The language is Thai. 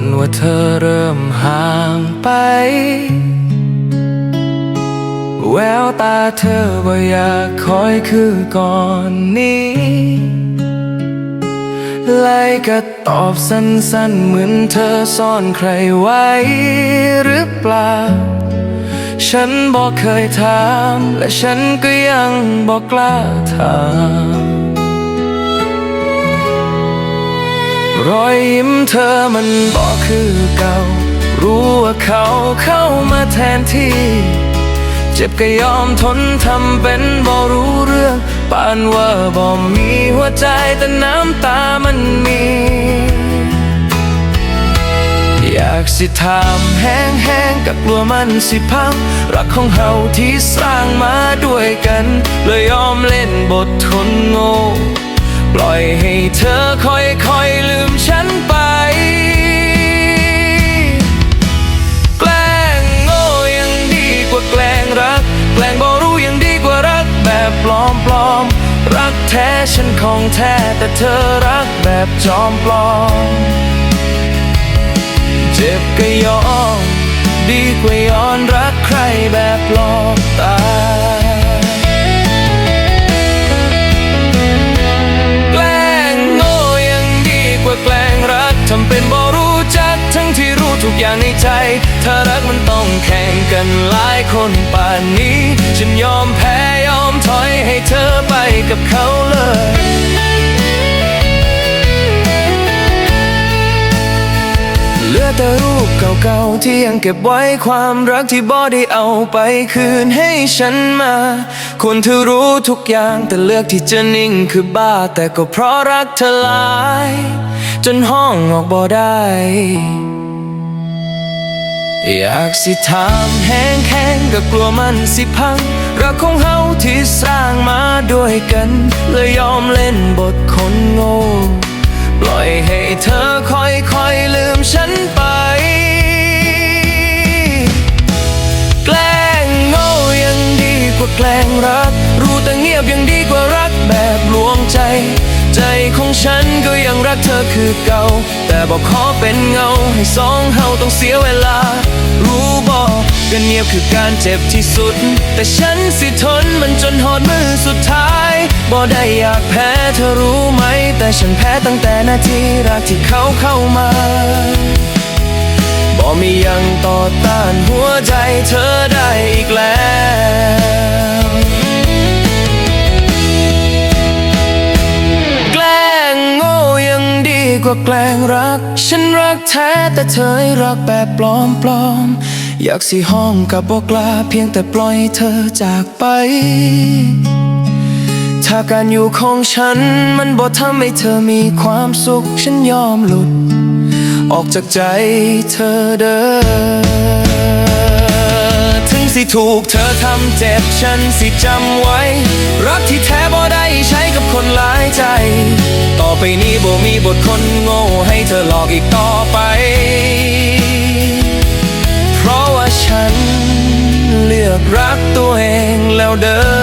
นว่าเธอเริ่มห่างไป แววตาเธอบ่อยากคอยคือก่อนนี้ไล่ก็ตอบสั้นๆ เหมือนเธอซ่อนใครไว้หรือเปล่า ฉันบอกเคยถาม และฉันก็ยังบอกกล้าถาม รอยยิ้มเธอมันบอกคือเก่า รู้ว่าเขาเข้ามาแทนที่ เจ็บก็ยอมทนทำเป็นบ่รู้เรื่องปานว่าบ่มีหัวใจแต่น้ำตามันมี อยากสิถามแห้งแห้งๆกับกลัวมันสิพัง รักของเฮาที่สร้างมาด้วยกัน เลยยอมเล่นบทคนโง่ ล่อยให้เธอค่อยๆลืมฉันไป แกล้งโง่ยังดีกว่าแกล้งรัก แกล้งบ่รู้ยังดีกว่ารักแบบปลอมปลอมรักแท้ฉันของแท้แต่เธอรักแบบจอมปลอม เจ็บก็ยอม ดีกว่าย้อนรักใครแบบหลอกตา อย่างในใจ ถ้ารักมันต้องแข่งกันหลายคนป่านนี้ ฉันยอมแพ้ยอมถอยให้เธอไปกับเขาเลยเหลือแต่รูปเก่าๆที่ยังเก็บไว้ความรักที่บ่ได้เอาไปคืนให้ฉันมา คนเธอรู้ทุกอย่างแต่เลือกที่จะนิ่งคือบ้า แต่ก็เพราะรักเธอหลาย จนห้องออกบ่ได้ อยากสิถามแห้งแค้งก็กลัวมันสิพัง รักของเฮาที่สร้างมาด้วยกันเลยยอมเล่นบทคนโง่ ปล่อยให้เธอค่อยๆลืมฉันไป แกล้งโง่ยังดีกว่าแกล้งรัก รู้แต่เงียบยังดีกว่ารักแบบลวงใจ ใจของฉันก็ยังรักเธอคือเก่า แต่บอกขอเป็นเงาให้สองเฮาต้องเสียเวลา รู้บอกกันเงียบคือการเจ็บที่สุด แต่ฉันสิทนมันจนหอดมือสุดท้ายบ่ได้อยากแพ้เธอรู้ไหม แต่ฉันแพ้ตั้งแต่นาทีแรกที่เขาเข้ามาบ่มียังต่อต้านหัวใจเธอได้อีกแล้ว ว่าแกล้งรัก ฉันรักแท้แต่เธอให้รักแบบปลอมปลอมๆอยากสิห้องกับบอกกลาเพียงแต่ปล่อยเธอจากไป ถ้าการอยู่ของฉันมันบ่ทำให้เธอมีความสุข ฉันยอมหลุด ออกจากใจเธอเด้อถึงสิถูกเธอทำเจ็บฉันสิจำไว้ รักที่แท้บ่ได้ใช้ คนหลายใจ ต่อไปนี้บ่มีบทคนโง่ให้เธอหลอกอีกต่อไป เพราะว่าฉันเลือกรักตัวเองแล้วเดิน